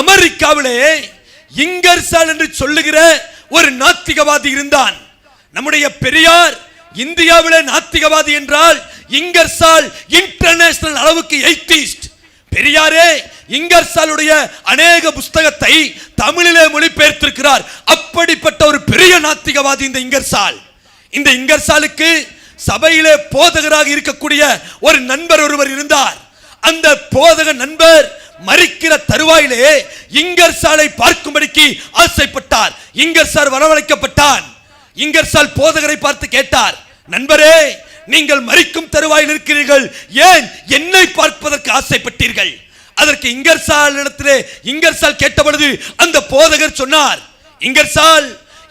அமெரிக்காவிலே இங்கர்சால் என்று சொல்லுகிற ஒரு நாத்திகவாதி இருந்தான். நம்முடைய பெரியார் இந்தியாவிலே நாத்திகவாதி என்றால் இங்கர்சால் இன்டர்நேஷனல் அளவுக்கு எய்திஸ்ட் பெரியாரே இங்கர்சாலுடைய அநேக புஸ்தகத்தை தமிழிலே மொழிபெயர்த்திருக்கிறார். அப்படிப்பட்ட ஒரு பெரிய நாத்திகவாதி இந்த இங்கர்சால். இந்த இங்கர்சாலுக்கு சபையிலே போதகராக இருக்கக்கூடிய ஒரு நண்பர் ஒருவர் இருந்தார். அந்த போதக நண்பர் மறிக்கிற தருவாயிலே இங்கர்சாலை பார்க்கும்படிக்கு ஆசைப்பட்டார். இங்கர்சால் வரவழைக்கப்பட்டான். இங்கர்சால் போதகரை பார்த்து கேட்டார் நண்பரே நீங்கள் மறிக்கும் தருவாயில் இருக்கிறீர்கள். ஏன் என்னை பார்ப்பதற்கு ஆசைப்பட்டீர்கள்? அதற்கு இங்கர்சால் இடத்திலே இங்கர்சால் கேட்டபொழுது அந்த போதகர் சொன்னார் இங்கர்சால்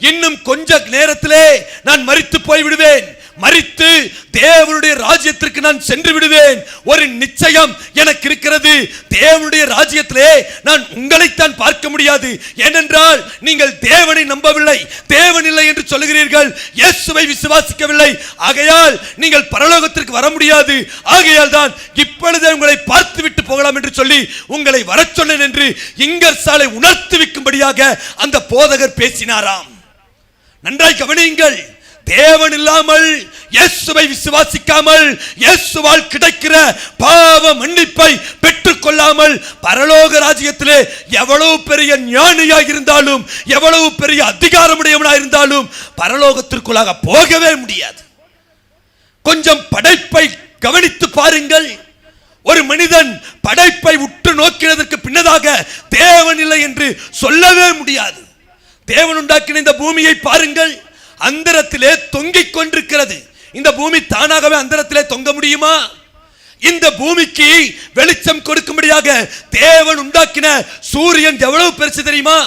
இன்னும் கொஞ்ச நேரத்திலே நான் மறித்து போய் விடுவேன் மறித்து தேவனுடைய ராஜ்யத்திற்கு நான் சென்று விடுவேன். ஒரு நிச்சயம் எனக்கு இருக்கிறது. தேவனுடைய ராஜ்யத்திலே நான் உங்களைத்தான் பார்க்க முடியாது. ஏனென்றால் நீங்கள் தேவனை நம்பவில்லை. தேவன் இல்லை என்று சொல்லுகிறீர்கள். இயேசுவை விசுவாசிக்கவில்லை. ஆகையால் நீங்கள் பரலோகத்திற்கு வர முடியாது. ஆகையால் தான் இப்பொழுதே உங்களை பார்த்து விட்டு போகலாம் என்று சொல்லி உங்களை வரச் சொன்னேன் என்று இங்கர் சாலை உணர்த்து வைக்கும்படியாக அந்த போதகர் பேசினாராம். நன்றாய் கவனியுங்கள். தேவன் இல்லாமல் இயேசுவை விசுவாசிக்காமல் இயேசுவால் கிடைக்கிற பாவ மன்னிப்பை பெற்றுக்கொள்ளாமல் பரலோக ராஜ்யத்திலே எவ்வளவு பெரிய ஞானியாக இருந்தாலும் எவ்வளவு பெரிய அதிகாரமுடையவனாக இருந்தாலும் பரலோகத்திற்குள்ளாக போகவே முடியாது. கொஞ்சம் படைப்பை கவனித்து பாருங்கள். ஒரு மனிதன் படைப்பை உற்று நோக்கினதற்கு பின்னதாக தேவன் இல்லை என்று சொல்லவே முடியாது. தேவன் உண்டாக்கின இந்த பூமியை பாருங்கள். அந்தரத்திலே தொங்கிக் கொண்டிருக்கிறது. இந்த பூமி தானாகவே அந்தரத்திலே தொங்க முடியுமா? இந்த பூமிக்கு வெளிச்சம் கொடுக்கும்படியாக தேவன் உண்டாக்கின சூரியன் எவ்வளவு பெருசு தெரியுமா?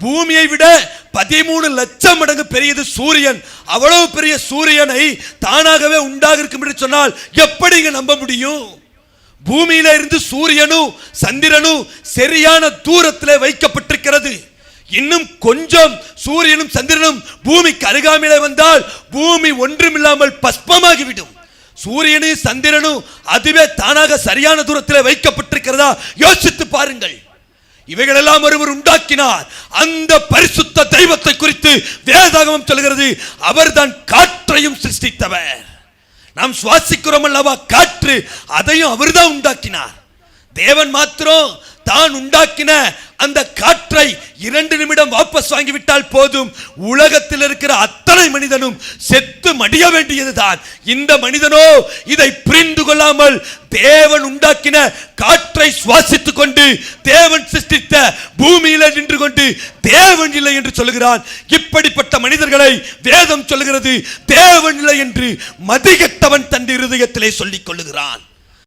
பூமியை விட பதிமூணு லட்சம் மடங்கு பெரியது சூரியன். அவ்வளவு பெரிய சூரியனை தானாகவே உண்டாக இருக்கும் என்று சொன்னால் எப்படிங்க நம்ப முடியும்? பூமியில இருந்து சூரியனும் சந்திரனும் சரியான தூரத்தில் வைக்கப்பட்டிருக்கிறது. இன்னும் கொஞ்சம் சூரியனும் சந்திரனும் பூமிக்கு அருகாமையிலே வந்தால் பூமி ஒன்றுமில்லாமல் பஸ்பமாகிவிடும் சூரியனும் சந்திரனும் அதுவே தானாக சரியான தூரத்தில் வைக்கப்பட்டிருக்கிறதா யோசித்து பாருங்கள். இவைகளெல்லாம் ஒருவர் உண்டாக்கினார். அந்த பரிசுத்த தெய்வத்தை குறித்து வேதாகமம் சொல்கிறது அவர்தான் காற்றையும் சிருஷ்டித்தவர். நாம் சுவாசிக்கிறோம் அல்லவா காற்று அதையும் அவர்தான் உண்டாக்கினார். தேவன் மாத்திரம் தான் உண்டாக்கின அந்த காற்றை இரண்டு நிமிடம் வாபஸ் வாங்கிவிட்டால் போதும். உலகத்தில் இருக்கிற அத்தனை மனிதனும் செத்து மடிய வேண்டியதுதான். இந்த மனிதனோ இதை புரிந்து கொள்ளாமல் தேவன் உண்டாக்கின காற்றை சுவாசித்துக் கொண்டு தேவன் சிருஷ்டித்த பூமியில நின்று கொண்டு தேவன் இல்லை என்று சொல்லுகிறான். இப்படிப்பட்ட மனிதர்களை வேதம் சொல்லுகிறது. தேவன் இல்லை என்று மதிகட்டவன் தன் இருதயத்திலே சொல்லிக் கொள்ளுகிறான்.